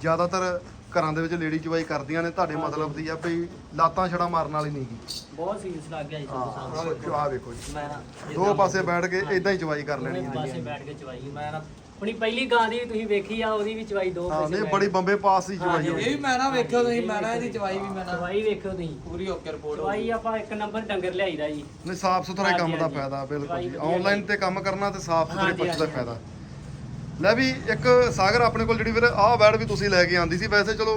ਜ਼ਿਆਦਾਤਰ ਘਰਾਂ ਦੇ ਵਿੱਚ ਲੇਡੀ ਚਵਾਈ ਕਰਦੀਆਂ ਨੇ ਤੁਹਾਡੇ ਮਤਲਬ ਦੀ ਆ ਵੀ ਲਾਤਾਂ ਛੜਾ ਮਾਰਨ ਵਾਲੀ ਨਹੀਂ ਗੀ ਬਹੁਤ ਸੀਰੀਅਸ ਲੱਗ ਗਿਆ ਜੀ ਸੰਧੂ ਸਾਹਿਬ ਹਾਂ ਆ ਵੇਖੋ ਜੀ। ਮੈਂ ਨਾ ਦੋ ਪਾਸੇ ਬੈਠ ਕੇ ਇਦਾਂ ਹੀ ਚਵਾਈ ਕਰ ਲੈਣੀ ਹੈ ਪਾਸੇ ਬੈਠ ਕੇ ਚਵਾਈ ਮੈਂ ਨਾ ਆਪਣੀ ਪਹਿਲੀ ਗਾਂ ਦੀ ਵੀ ਤੁਸੀਂ ਵੇਖੀ ਆ ਉਹਦੀ ਵੀ ਚਵਾਈ ਦੋ ਹਾਂ ਪਾਸੇ ਨਹੀਂ ਬੜੀ ਬੰਬੇ ਪਾਸ ਦੀ ਚਵਾਈ ਇਹ ਹੋਈ। ਵੀ ਮੈਂ ਨਾ ਵੇਖਿਓ ਤੁਸੀਂ ਮੈਂ ਨਾ ਇਹਦੀ ਚਵਾਈ ਵੀ ਮੈਂ ਨਾ ਚਵਾਈ ਵੇਖੋ ਤੁਸੀਂ। ਪੂਰੀ ਓਕੇ ਰਿਪੋਰਟ ਚਵਾਈ ਆਪਾਂ ਇੱਕ ਨੰਬਰ ਡੰਗਰ ਲਿਆਈਦਾ ਜੀ। ਨਹੀਂ ਸਾਫ਼ ਸੁਥਰਾ ਹੀ ਕੰਮ ਹਾਂਜੀ, ਦਾ ਹਾਂਜੀ। ਫਾਇਦਾ ਬਿਲਕੁਲ ਜੀ। ਵਧੀਆ ਆਨਲਾਈਨ ਤੇ ਕੰਮ ਕਰਨਾ ਤੇ ਸਾਫ਼ ਸੁਥਰੇ ਹਾਂਜੀ, ਦਾ ਹਾਂਜੀ। ਫਾਇਦਾ। ਲੈ ਵੀ ਇੱਕ ਸਾਗਰ ਆਪਣੇ ਕੋਲ ਜਿਹੜੀ ਵੀਰ, ਆਹ ਬੈਡ ਵੀ ਤੁਸੀਂ ਲੈ ਕੇ ਆਂਦੀ ਸੀ, ਵੈਸੇ ਚਲੋ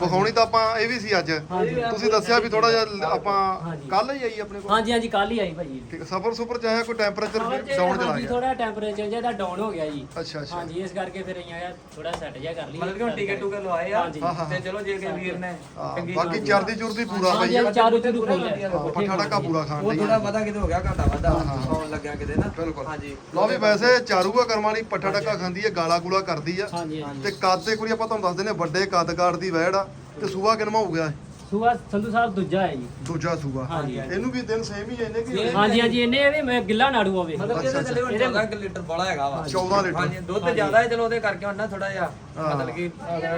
ਵਿਖਾਉਣੀ ਤਾਂ ਆਪਾਂ ਇਹ ਵੀ ਸੀ ਅੱਜ। ਹਾਂਜੀ। ਤੁਸੀਂ ਦੱਸਿਆ ਵੀ ਥੋੜਾ ਜਿਹਾ ਆਪਾਂ ਹਾਂਜੀ। ਕੱਲ ਹੀ ਆਈ ਆਪਣੇ ਕੋਲ। ਹਾਂਜੀ ਹਾਂਜੀ ਕੱਲ ਹੀ ਆਈ ਭਾਜੀ ਠੀਕ ਸਫਰ ਸੁਪਰ ਚਾਹੇ ਕੋਈ ਟੈਂਪਰੇਚਰ ਡਾਊਨ ਚਲਾ ਹਾਂਜੀ ਗਿਆ ਥੋੜਾ ਟੈਂਪਰੇਚਰ ਜਿਹਦਾ ਡਾਊਨ ਹੋ ਗਿਆ ਜੀ। ਅੱਛਾ ਅੱਛਾ। ਹਾਂਜੀ ਇਸ ਕਰਕੇ ਫਿਰ ਆਇਆ ਥੋੜਾ ਸੈੱਟ ਜਿਹਾ ਕਰ ਲਈ ਮਤਲਬ ਕਿ ਹੁਣ ਟਿਕਟ ਟੁਕਟ ਲਵਾਏ ਆ ਹਾਂਜੀ। ਤੇ ਚਲੋ ਜੇ ਕਿ ਵੀਰ ਨੇ ਹਾਂ, ਚੰਗੀ ਬਾਕੀ ਚਰਦੀ ਚੁਰਦੀ ਪੂਰਾ ਹਾਂਜੀ ਪਈ ਆ। ਹਾਂਜੀ, ਚਾਰੂ ਚਰੂ ਖੋਲ ਵਧੀਆ। ਹਾਂ, ਪੱਠਾ ਡੱਕਾ ਪੂਰਾ ਖਾਣ ਉਹ ਲਈ ਥੋੜਾ ਵਧਾ ਕਿਤੇ ਹੋ ਗਿਆ ਘਾਟਾ ਵਾਧਾ। ਆਉਣ ਲੱਗਿਆ ਕਿਤੇ ਨਾ। ਬਿਲਕੁਲ। ਹਾਂਜੀ। ਲਓ ਵੀ ਵੈਸੇ ਚਾਰੂਗਾ ਕਰਮ ਵਾਲੀ ਪੱਠਾ ਡੱਕਾ ਖਾਂਦੀ ਹੈ ਗਾਲਾ ਗੂਲਾ ਕਰਦੀ ਆ। ਹਾਂਜੀ ਹਾਂਜੀ। ਤੇ ਕੱਦ ਦੇ ਕੁੜੀ ਆਪਾਂ ਤੁਹਾਨੂੰ ਦੱਸ ਦਿੰਦੇ ਹਾਂ, ਵੱਡੇ ਕੱਦ ਕਾੜ ਦੀ ਵੈੜ ਆ। ਤੇ ਸੂਆ ਕਿਨਮਾ ਹੋ ਗਿਆ? ਸੁਬਾ ਸੰਧੂ ਸਾਹਿਬ ਦੂਜਾ ਹੈ ਜੀ। ਦੂਜਾ ਸੂਆ ਹਾਂਜੀ। ਇਹਨੂੰ ਵੀ ਦਿਨ ਸੇਮ ਹੀ ਇਹਨੇ ਕਿ ਹਾਂਜੀ ਹਾਂਜੀ ਇਹਨੇ ਇਹ ਵੀ ਮੈਂ ਗਿੱਲਾ ਨਾੜੂ ਆਵੇ ਮਤਲਬ ਕਿ ਇਹਦੇ ਥੱਲੇ ਹੁਣ 14 ਕੁ ਲੀਟਰ ਬੜਾ ਹੈਗਾ ਵਾ। 14 ਲੀਟਰ। ਹਾਂਜੀ ਦੁੱਧ ਜ਼ਿਆਦਾ ਹੈ ਚਲੋ ਉਹਦੇ ਕਰਕੇ ਹੁਣ ਨਾ ਥੋੜਾ ਜਿਹਾ ਹਾਂ। ਮਤਲਬ ਕਿ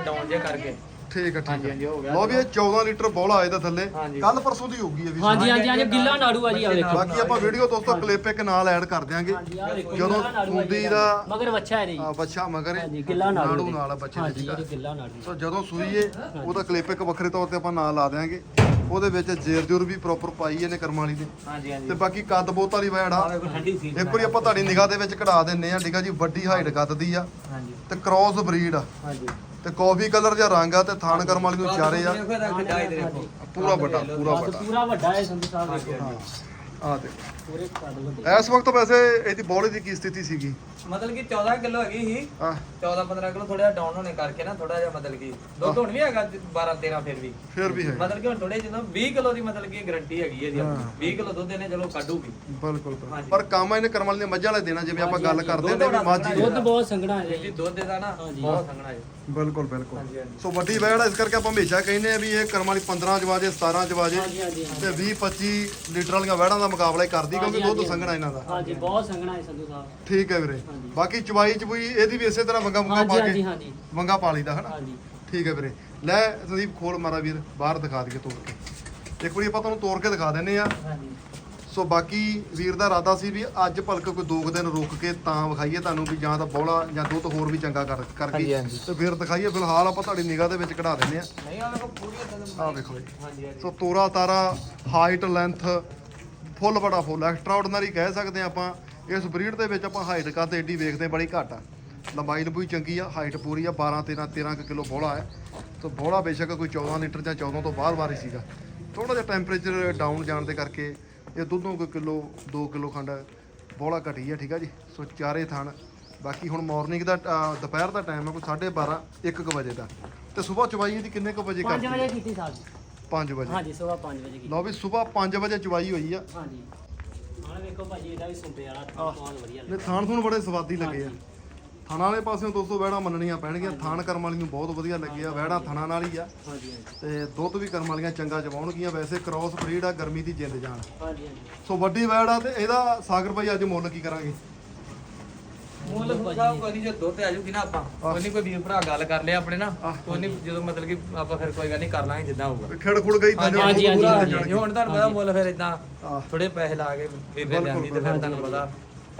ਡਾਊਨ ਜੇ ਕਰਕੇ। ਠੀਕ ਹੈ ਠੀਕ ਹਾਂਜੀ, ਹੈ ਹਾਂਜੀ, ਹੋ ਗਿਆ। ਲਓ ਵੀ ਇਹ 14 ਲੀਟਰ ਬੋਲਾ ਇਹਦਾ ਥੱਲੇ। ਹਾਂਜੀ। ਕੱਲ ਪਰਸੋਂ ਦੀ ਹੋਊਗੀ ਇਹ ਵੀ। ਹਾਂਜੀ ਹਾਂਜੀ ਹਾਂਜੀ ਗਿੱਲਾ ਨਾੜੂ ਆ ਜੀ ਆ ਵੇਖੋ ਬਾਕੀ ਆਪਾਂ ਵੀਡੀਓ ਦੋਸਤੋ ਕਲਿੱਪ ਇੱਕ ਨਾਲ ਐਡ ਕਰ ਦਿਆਂਗੇ। ਹਾਂਜੀ ਆ ਵੇਖੋ ਜਦੋਂ ਗਿੱਲਾ ਨਾੜੂ ਆ ਜੀ ਸੁੰਦੀ। ਦਾ- ਮਗਰ ਬੱਚਾ ਹੈ ਜੀ। ਆ ਬੱਚਾ ਮਗਰ ਹਾਂਜੀ ਗਿੱਲਾ ਨਾੜੂ। ਨਾਲ ਆ ਬੱਚੇ ਦੇ ਹਾਂਜੀ ਠੀਕ ਆ ਇਹਦੇ ਗਿੱਲਾ ਨਾੜੂ ਸੋ ਜਦੋਂ ਸੂਈਏ ਉਹਦਾ ਕਲਿੱਪ ਇੱਕ ਵੱਖਰੇ ਤੌਰ ਤੇ ਆਪਾਂ ਨਾਲ ਲਾ ਦਿਆਂਗੇ। ਉਹਦੇ ਵਿੱਚ ਜੇਰ ਜੁਰ ਵੀ ਪ੍ਰੋਪਰ ਪਾਈ ਇਹਨੇ ਕਰਮ ਵਾਲੀ ਦੇ ਹਾਂਜੀ ਹਾਂਜੀ। ਤੇ ਬਾਕੀ ਕੱਦ ਬੋਤ ਵਾਲੀ ਵੈੜ ਆ। ਠੰਡੀ ਸੀ ਇੱਕ ਵਾਰੀ ਆਪਾਂ ਤੁਹਾਡੀ ਨਿਗਾਹ ਦੇ ਵਿੱਚ ਕਢਾ ਦਿੰਨੇ ਆ। ਠੀਕ ਆ ਜੀ ਵੱਡੀ ਹਾਈਟ ਕੱਦ ਦੀ ਆ। ਹਾਂਜੀ। ਤੇ ਕ੍ਰਾਸ ਬਰੀਡ ਆ। ਹਾਂਜੀ। ਤੇ ਕਾਫੀ ਕਲਰ ਜਿਹਾ ਰੰਗ ਆ ਤੇ ਥਾਨ ਕਰਮ ਵਾਲੀ ਨੂੰ ਚਾਰੇ ਆ। ਦੇਖੋ ਦੇਖੋ। ਪੂਰਾ ਵੱਡਾ ਪੂਰਾ ਵੱਡਾ। ਪੂਰਾ ਵੱਡਾ ਹੈ ਸੰਧੂ ਸਾਹਿਬ ਹਾਂ। ਆ ਤੇ ਪੂਰੇ ਕੱਦ ਵੱਡੇ। ਇਸ ਵਕਤ ਵੈਸੇ ਇਹਦੀ ਬੋਲੇ ਦੀ ਕੀ ਸਥਿਤੀ ਸੀਗੀ? ਮਤਲਬ ਕਿ 14 ਕਿਲੋ ਹੈਗੀ ਸੀ। ਆ 14 15 ਕਿਲੋ ਥੋੜਾ ਡਾਊਨ ਹੋਣੇ ਕਰਕੇ ਨਾ ਥੋੜਾ ਜਿਹਾ ਮਤਲਬ ਕਿ ਦੁੱਧ ਹੁਣ ਵੀ ਹੈਗਾ 12 13 ਫਿਰ ਵੀ। ਫਿਰ ਵੀ ਹੈ। ਮਤਲਬ ਕਿ ਹੁਣ ਥੋੜੇ ਜਦੋਂ 20 ਕਿਲੋ ਦੀ ਮਤਲਬ ਕਿ ਗਾਰੰਟੀ ਹੈਗੀ ਹੈ ਜੀ ਆਪਣੀ। 20 ਕਿਲੋ ਦੁੱਧ ਇਹਨੇ ਚਲੋ ਕੱਢੂਗੀ। ਬਿਲਕੁਲ ਬਿਲਕੁਲ। ਹਾਂਜੀ। ਪਰ ਕੰਮ ਇਹਨੇ ਕਰਮ ਵਾਲੀ ਨੇ ਮੱਝਾਂ ਵਾਲੇ ਦੇਣਾ ਜਿਵੇਂ ਆਪਾਂ ਗੱਲ ਕਰਦੇ ਨੇ ਵੀ ਮਾਝੀ ਦੁੱਧ ਬਹੁਤ ਸੰਘਣਾ ਹੈ ਜੀ। ਦੁੱਧ ਦਾ ਨਾ। ਬਹੁਤ ਸੰਘਣਾ ਹੈ। ਬਿਲਕੁਲ ਬਿਲਕੁਲ। ਹਾਂਜੀ ਹਾਂਜੀ। ਸੋ ਵੱਡੀ ਵੈੜ ਆ ਇਸ ਕਰਕੇ ਆਪਾਂ ਹਮੇਸ਼ਾ ਕਹਿੰਦੇ ਆ ਵੀ ਇਹ ਕਰਮ ਵਾਲੀ 15 ਚ ਵਾਜੇ 17 ਚ ਵਾਜੇ ਹਾਂਜੀ ਹਾਂਜੀ ਹਾਂਜੀ। ਤੇ 20 25 ਲੀਟਰ ਵਾਲੀਆਂ ਵੈੜਾਂ ਦਾ ਮੁਕਾਬਲਾ ਹੀ ਕਰਦੀ ਕਿਉਂਕਿ ਦੁੱਧ। ਸੰਘਣਾ ਇਹਨਾਂ ਦਾ। ਹਾਂਜੀ ਬਹੁਤ ਸੰਘਣਾ ਹੈ ਸੰਧੂ ਸਾਹਿਬ। ਠੀਕ ਹੈ ਵੀਰੇ। ਬਾਕੀ ਚਵਾਈ ਚਬੂਈ ਇਹਦੀ ਵੀ ਇਸੇ ਤਰ੍ਹਾਂ ਵੰਗਾ ਵੰਗਾ ਪਾ ਹਾਂਜੀ ਕੇ ਹਾਂਜੀ ਵੰਗਾ ਪਾ ਲਈਦਾ ਹਨਾ? ਹਾਂਜੀ। ਠੀਕ ਹੈ ਵੀਰੇ। ਲੈ ਸੰਦੀਪ ਖੋਲ ਮਾਰਾ ਵੀਰ ਬਾਹਰ ਦਿਖਾ ਦਈਏ ਤੋੜ ਕੇ। ਇੱਕ ਵਾਰੀ ਆਪਾਂ ਤੁਹਾਨੂੰ ਤੋੜ ਕੇ ਦਿਖਾ ਦਿੰਨੇ ਆ। ਹਾਂਜੀ। ਸੋ ਬਾਕੀ ਵੀਰ ਦਾ ਇਰਾਦਾ ਸੀ ਵੀ ਅੱਜ ਭਲਕ ਕੋਈ ਦੋ ਕੁ ਦਿਨ ਰੁਕ ਕੇ ਤਾਂ ਵਿਖਾਈਏ ਤੁਹਾਨੂੰ ਵੀ ਜਾਂ ਤਾਂ ਬੋਲਾ ਜਾਂ ਦੁੱਧ ਹੋਰ ਵੀ ਚੰਗਾ ਕਰ ਕਰ ਹਾਂਜੀ, ਗਈ ਹਾਂਜੀ। ਤੇ ਫਿਰ ਦਿਖਾਈਏ। ਫਿਲਹਾਲ ਆਪਾਂ ਤੁਹਾਡੀ ਨਿਗਾਹ ਦੇ ਵਿੱਚ ਕਢਾ ਦਿੰਨੇ ਆ। ਨਹੀਂ ਪੂਰੀ ਦੀ ਆਹ ਵੇਖੋ ਜੀ। ਹਾਂਜੀ ਸੋ ਤੋਰਾ ਤਾਰਾ ਹਾਈਟ ਲੈਂਥ ਫੁੱਲ ਬੜਾ ਫੁੱਲ ਐਕਸਟਰਾ ਆਰਡੀਨਰੀ ਕਹਿ ਸਕਦੇ ਆਪਾਂ ਇਸ ਬਰੀਡ ਦੇ ਵਿੱਚ ਆਪਾਂ ਹਾਈਟ ਕੱਦ ਏਡੀ ਵੇਖਦੇ ਬੜੀ ਘੱਟ ਆ। ਲੰਬਾਈ ਲੰਬੂਈ ਚੰਗੀ ਆ ਹਾਈਟ ਪੂਰੀ ਆ 12 13 13 ਕੁ ਕਿਲੋ ਬੋਲਾ ਹੈ ਸੋ ਬੋਲਾ ਬੇਸ਼ੱਕ ਕੋਈ 14 ਲੀਟਰ ਜਾਂ 14 ਤੋਂ ਬਾਹਰ ਵਾਰੀ ਸੀਗਾ। ਥੋੜਾ ਜਿਹਾ ਟੈਂਪਰੇਚਰ ਡਾਊਨ ਜਾਣ ਦੇ ਕਰਕੇ ਇਹ ਦੁੱਧੋਂ ਕੋਈ ਕਿਲੋ 2 ਕਿਲੋ ਖੰਡ ਬੋਲਾ ਘਟੀ ਆ ਠੀਕ ਆ ਜੀ। ਸੋ ਚਾਰੇ ਥਣ ਬਾਕੀ ਹੁਣ ਮਾਰਨਿੰਗ ਦਾ ਦੁਪਹਿਰ ਦਾ ਟਾਈਮ ਹੈ ਕੋਈ 12:30 1 ਕੁ ਵਜੇ ਦਾ। ਤੇ ਸਵੇਰ ਚਵਾਈ ਇਹਦੀ ਕਿੰਨੇ ਕੁ ਵਜੇ 5 ਕਰਦੀ ਵਜੇ ਕੀਤੀ ਸਾਹਿਬ 5 ਵਜੇ। ਹਾਂਜੀ ਸਵੇਰ 5 ਵਜੇ ਕੀਤੀ। ਲਓ ਵੀ ਸਵੇਰ 5 ਵਜੇ ਚਵਾਈ ਹੋਈ ਆ। ਹਾਂਜੀ। ਹੁਣ ਵੇਖੋ ਭਾਜੀ ਇਹਦਾ ਵੀ ਸੁੰਪੇ ਵਾਲਾ ਬਹੁਤ ਵਧੀਆ ਨੇ ਥਾਣ ਤੁਹਾਨੂੰ ਬੜੇ ਸਵਾਦੀ ਲੱਗੇ ਆ। ਥਾਣਾ ਵਾਲੇ ਪਾਸਿਓਂ ਦੋਸਤੋ ਵਹਿੜਾਂ ਮੰਨਣੀਆਂ ਪੈਣਗੀਆਂ। ਥਾਣ ਕਰਮ ਵਾਲੀ ਨੂੰ ਬਹੁਤ ਵਧੀਆ ਲੱਗੀ ਆ ਵਹਿੜਾਂ ਥਾਣਾ ਨਾਲ ਹੀ ਆ। ਹਾਂਜੀ ਹਾਂਜੀ। ਤੇ ਦੁੱਧ ਵੀ ਕਰਮ ਵਾਲੀਆਂ ਚੰਗਾ ਚਵਾਉਣਗੀਆਂ ਵੈਸੇ ਕ੍ਰਾਸ ਬਰੀਡ ਆ ਗਰਮੀ ਦੀ ਜਿੰਦ ਜਾਨ। ਹਾਂਜੀ ਹਾਂਜੀ। ਸੋ ਵੱਡੀ ਵਹਿੜ ਤੇ ਇਹਦਾ ਸਾਗਰ ਭਾਈ ਅੱਜ ਮੁੱਲ ਕੀ ਕਰਾਂਗੇ? ਮੁੱਲ ਸਾਹਿਬ ਕੋਈ ਨਹੀਂ ਜੇ ਦੁੱਧ ਆ ਜੂਗੀ ਨਾ ਆਪਾਂ। ਕੋਈ ਨਹੀਂ ਕੋਈ ਵੀਰ ਭਰਾ ਗੱਲ ਕਰ ਲਿਆ ਆਪਣੇ ਨਾ ਕੋਈ ਨਹੀਂ ਜਦੋਂ ਮਤਲਬ ਕਿ ਆਪਾਂ ਫਿਰ ਕੋਈ ਗੱਲ ਨਹੀਂ ਕਰ ਲਾਂਗੇ ਜਿੱਦਾਂ ਹੋਊਗਾ। ਖੇੜ ਖੁੜ ਗਈ ਤਾਂ ਹਾਂਜੀ, ਹਾਂਜੀ, ਪੂਰਾ ਹਾਂਜੀ। ਹੁਣ ਤੁਹਾਨੂੰ ਪਤਾ ਮੁੱਲ ਫਿਰ ਇਦਾਂ। ਥੋੜੇ ਪੈਸੇ ਲਾ ਕੇ ਨੇ ਲਿਆਂਦੀ ਤੇ ਫਿਰ ਤੁਹਾਨੂੰ ਪਤਾ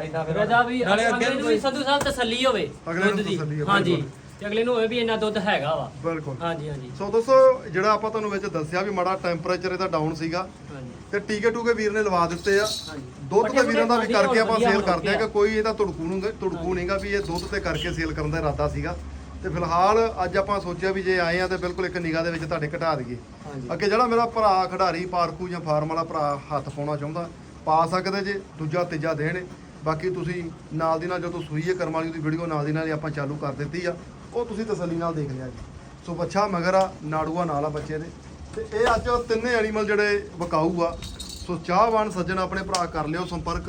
ਇਦਾਂ ਫਿਰ ਰਜਾ ਵੀ ਨਾਲੇ ਅੱਗੇ ਵੀ ਸੰਧੂ ਸਾਹਿਬ ਤਸੱਲੀ ਹੋਵੇ ਅਗਲੇ ਨੂੰ। ਤਸੱਲੀ ਹੋਵੇ, ਹਾਂਜੀ। ਤੇ ਅਗਲੇ ਨੂੰ ਹੋਵੇ ਵੀ ਇੰਨਾ ਦੁੱਧ ਹੈਗਾ ਵਾ। ਬਿਲਕੁਲ। ਹਾਂਜੀ ਹਾਂਜੀ। ਸੋ ਦੋਸਤੋ ਜਿਹੜਾ ਆਪਾਂ ਤੁਹਾਨੂੰ ਵਿੱਚ ਦੱਸਿਆ ਵੀ ਮਾੜਾ ਟੈਂਪਰੇਚਰ ਇਹਦਾ ਡਾਊਨ ਸੀਗਾ ਹਾਂਜੀ। ਤੇ ਟੀਕੇ ਟੂਕੇ ਵੀਰ ਨੇ ਲਵਾ ਦਿੱਤੇ ਆ। ਦੁੱਧ ਤੇ ਵੀਰਾਂ ਦਾ ਵੀ ਕਰਕੇ ਆਪਾਂ ਸੇਲ ਕਰਦੇ ਆ। ਕਿ ਕੋਈ ਇਹਦਾ ਤੁੜਕੂ ਨੂੰ ਤੁੜਕੂ ਨਹੀਂਗਾ ਵੀ ਇਹ ਦੁੱਧ ਤੇ ਕਰਕੇ ਸੇਲ ਕਰਨ ਦਾ ਇਰਾਦਾ ਸੀਗਾ। ਤੇ ਫਿਲਹਾਲ ਅੱਜ ਆਪਾਂ ਸੋਚਿਆ ਵੀ ਜੇ ਆਏ ਆ ਤੇ ਬਿਲਕੁਲ ਇੱਕ ਨਿਗਾਹ ਦੇ ਵਿੱਚ ਤੁਹਾਡੇ ਘਟਾ ਦਈਏ। ਅੱਗੇ ਜਿਹੜਾ ਮੇਰਾ ਭਰਾ ਖਿਡਾਰੀ ਪਾਰਕੂ ਜਾਂ ਫਾਰਮ ਵਾਲਾ ਭਰਾ ਹੱਥ ਪਾਉਣਾ ਚਾਹੁੰਦਾ ਪਾ ਸਕਦੇ ਜੇ ਦੂਜਾ ਤੀਜਾ ਦੇਣ। ਬਾਕੀ ਤੁਸੀਂ ਨਾਲ ਦੀ ਨਾਲ ਜਦੋਂ ਸੂਈ ਹੈ ਕਰਮ ਵਾਲੀ ਦੀ ਵੀਡੀਓ ਨਾਲ ਦੀ ਨਾਲ ਹੀ ਆਪਾਂ ਚਾਲੂ ਕਰ ਦਿੱਤੀ ਆ। ਉਹ ਤੁਸੀਂ ਤਸੱਲੀ ਨਾਲ ਦੇਖ ਲਿਆ ਜੀ। ਸੋ ਬੱਚਾ ਮਗਰ ਆ ਨਾੜੂਆ ਨਾਲ ਆ ਬੱਚੇ ਦੇ। ਤੇ ਇਹ ਅੱਜ ਤਿੰਨੇ ਐਨੀਮਲ ਜਿਹੜੇ ਵਿਕਾਊ ਆ। ਸੋ ਚਾਹਵਾਨ ਸੱਜਣ ਆਪਣੇ ਭਰਾ ਕਰ ਲਿਓ ਸੰਪਰਕ।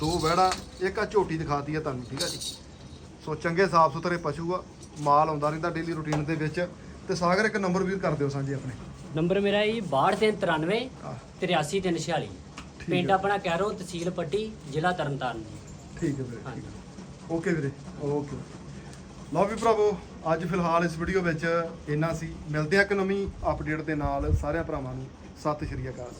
ਦੋ ਵਹਿੜਾ ਇੱਕ ਆ ਝੋਟੀ ਦਿਖਾਤੀ ਆ ਤੁਹਾਨੂੰ ਠੀਕ ਆ ਜੀ। ਸੋ ਚੰਗੇ ਸਾਫ਼ ਸੁਥਰੇ ਪਸ਼ੂ ਆ ਮਾਲ ਆਉਂਦਾ ਰਹਿੰਦਾ ਡੇਲੀ ਰੁਟੀਨ ਦੇ ਵਿੱਚ। ਤੇ ਸਾਗਰ ਇੱਕ ਨੰਬਰ ਵੀ ਕਰ ਦਿਓ ਸਾਂਝੇ ਆਪਣੇ। ਨੰਬਰ ਮੇਰਾ ਜੀ 6293 ਆਹ 83346 ਪਿੰਡ ਆਪਣਾ ਕੈਰੋ ਤਹਿਸੀਲ ਪੱਟੀ ਜ਼ਿਲ੍ਹਾ ਤਰਨਤਾਰਨ ਜੀ। ਠੀਕ ਹੈ ਵੀਰੇ ਠੀਕ ਹੈ। ਓਕੇ ਵੀਰੇ ਓਕੇ ਲਓ ਵੀ ਭਰਾਵੋ, ਅੱਜ ਫਿਲਹਾਲ ਇਸ ਵੀਡੀਓ ਵਿੱਚ ਇੰਨਾ ਸੀ। ਮਿਲਦੇ ਆ ਇੱਕ ਨਵੀਂ ਅਪਡੇਟ ਦੇ ਨਾਲ ਸਾਰਿਆਂ ਭਰਾਵਾਂ ਨੂੰ। ਸਤਿ ਸ਼੍ਰੀ ਅਕਾਲ।